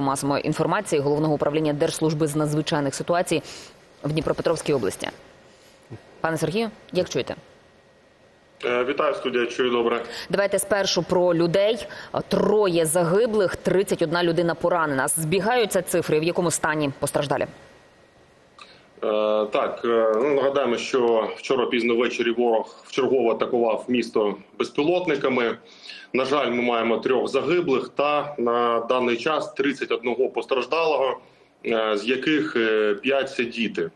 масової інформації головного управління Держслужби з надзвичайних ситуацій в Дніпропетровській області. Пане Сергію, як чуєте? Е, Вітаю студія. Чую добре. Давайте спершу про людей. Троє загиблих, 31 людина поранена. Збігаються цифри. В якому стані постраждалі? Е, Так, е, ну, нагадаємо, що вчора пізно ввечері ворог вчергово атакував місто безпілотниками. На жаль, ми маємо трьох загиблих та на даний час 31 постраждалого, е, з яких 5 – це діти.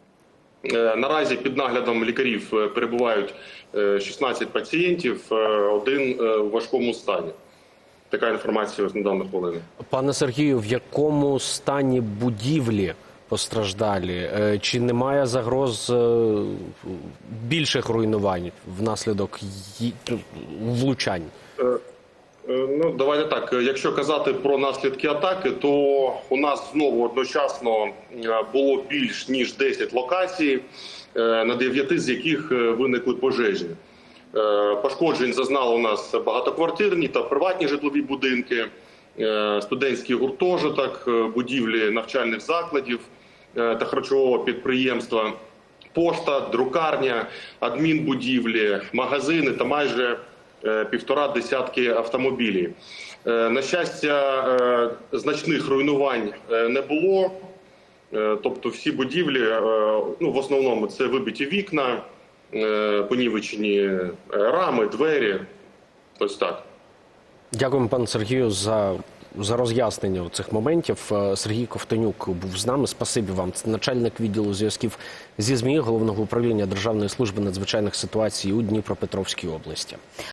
Наразі під наглядом лікарів перебувають е, 16 пацієнтів, один в важкому стані. Така інформація ось на дану хвилину. Пане Сергію, в якому стані будівлі постраждалі? Е, Чи немає загроз е, більших руйнувань внаслідок влучань? Е, Ну, давайте так. Якщо казати про наслідки атаки, то у нас знову одночасно було більш ніж 10 локацій, на 9 з яких виникли пожежі. Пошкоджень зазнали у нас багатоквартирні та приватні житлові будинки, студентський гуртожиток, будівлі навчальних закладів та харчового підприємства, пошта, друкарня, адмінбудівлі, магазини та майже е, півтора десятки автомобілів. Е, На щастя, е, значних руйнувань е, не було. Е, Тобто всі будівлі, е, ну в основному це вибиті вікна, е, понівечені е, рами, двері. Ось так. Дякуємо, пане Сергію, за, за роз'яснення цих моментів. Е, Сергій Ковтонюк був з нами. Спасибі вам. Це начальник відділу зв'язків зі ЗМІ головного управління Державної служби надзвичайних ситуацій у Дніпропетровській області.